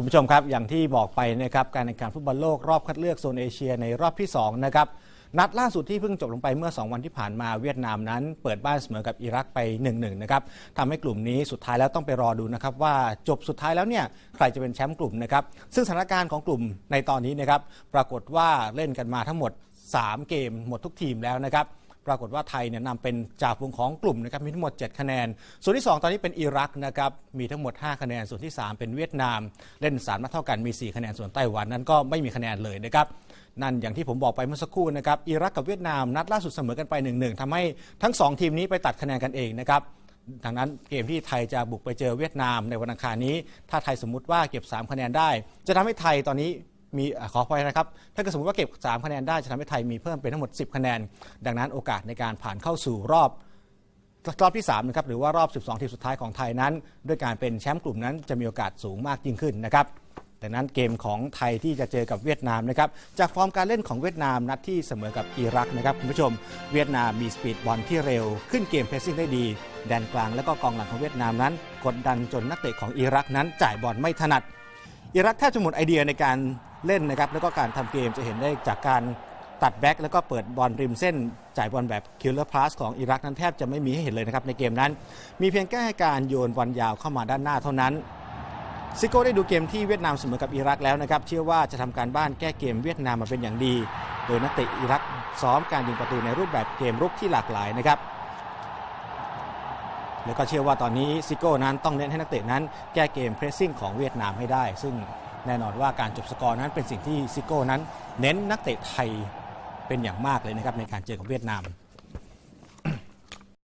คุณผู้ชมครับ อย่างที่บอกไปนะครับการแข่งขันฟุตบอลโลกรอบคัดเลือกโซนเอเชียในรอบที่2นะครับนัดล่าสุดที่เพิ่งจบลงไปเมื่อ 2 วันที่ผ่านมาเวียดนามนั้น เปิดบ้านเสมอกับอิรักไป 1-1 นะครับทำให้กลุ่มนี้สุดท้ายแล้วต้องไปรอดูนะครับว่าจบสุดท้ายแล้วเนี่ยใครจะเป็นแชมป์กลุ่มนะครับซึ่งสถานการณ์ของกลุ่มในตอนนี้นะครับปรากฏว่าเล่นกันมาทั้งหมด 3 เกมหมดทุกทีมแล้วนะครับ ปรากฏว่าไทยเนี่ยนำเป็นจ่าฝูงของกลุ่มนะครับมีทั้งหมด 7 คะแนน ส่วนที่ 2 ตอนนี้เป็นอิรักนะครับมีทั้งหมด 5 คะแนน ส่วนที่ 3 เป็นเวียดนาม เล่นสามนัดเท่ากันมี 4 คะแนนส่วนไต้หวันนั้นก็ไม่มีคะแนนเลยนะครับนั่นอย่างที่ผมบอกไปเมื่อสักครู่นะครับอิรักกับเวียดนามนัดล่าสุดเสมอกันไป1-1ทำให้ทั้ง 2 ทีมนี้ไปตัดคะแนนกันเองนะครับดังนั้นเกมที่ไทยจะบุกไปเจอเวียดนามในวันอังคารนี้ ถ้าไทยสมมุติว่าเก็บ 3 คะแนนได้ จะทำให้ไทยตอนนี้ มีขออภัยนะครับ ถ้าเกิดสมมติว่าเก็บ 3 คะแนนได้จะทำให้ไทยมีเพิ่มเป็นทั้งหมด 10 คะแนน ดังนั้นโอกาสในการผ่านเข้าสู่รอบรอบที่3นะครับหรือว่ารอบ 12 ทีมสุดท้ายของไทยนั้น ด้วยการเป็นแชมป์กลุ่มนั้นจะมีโอกาสสูงมากยิ่งขึ้นนะครับดังนั้นเกมของไทยที่จะเจอกับเวียดนามนะครับจากฟอร์มการเล่นของเวียดนามนัดที่เสมอกับอิรักนะครับคุณผู้ชม เวียดนามมีสปีดบอลที่เร็ว ขึ้นเกมเพรสซิ่งได้ดี แดนกลางและก็กองหลังของเวียดนามนั้น กดดันจนนักเตะของอิรักนั้นจ่ายบอลไม่ถนัดอิรักแทบจะหมดไอเดียในการ เล่นนะครับแล้วก็การทำเกมจะเห็นได้จากการตัดแบ็กแล้วก็เปิดบอลริมเส้น จ่ายบอลแบบคิลเลอร์พาสของอิรักนั้นแทบจะไม่มีให้เห็นเลยนะครับในเกมนั้น มีเพียงแค่การโยนบอลยาวเข้ามาด้านหน้าเท่านั้นซิโก้ได้ดูเกมที่เวียดนามเสมอกับอิรักแล้วนะครับเชื่อว่าจะทำการบ้านแก้เกมเวียดนามมาเป็นอย่างดี โดยนักเตะอิรักซ้อมการยิงประตูในรูปแบบเกมรุกที่หลากหลายนะครับแล้วก็เชื่อว่าตอนนี้ซิโก้นั้นต้องเน้นให้นักเตะนั้นแก้เกมเพรสซิ่งของเวียดนามให้ได้ ซึ่ง แน่นอนว่าการจบสกอร์นั้นเป็นสิ่งที่ซิโก้นั้น เน้นนักเตะไทยเป็นอย่างมากเลยนะครับในการเจอกับเวียดนาม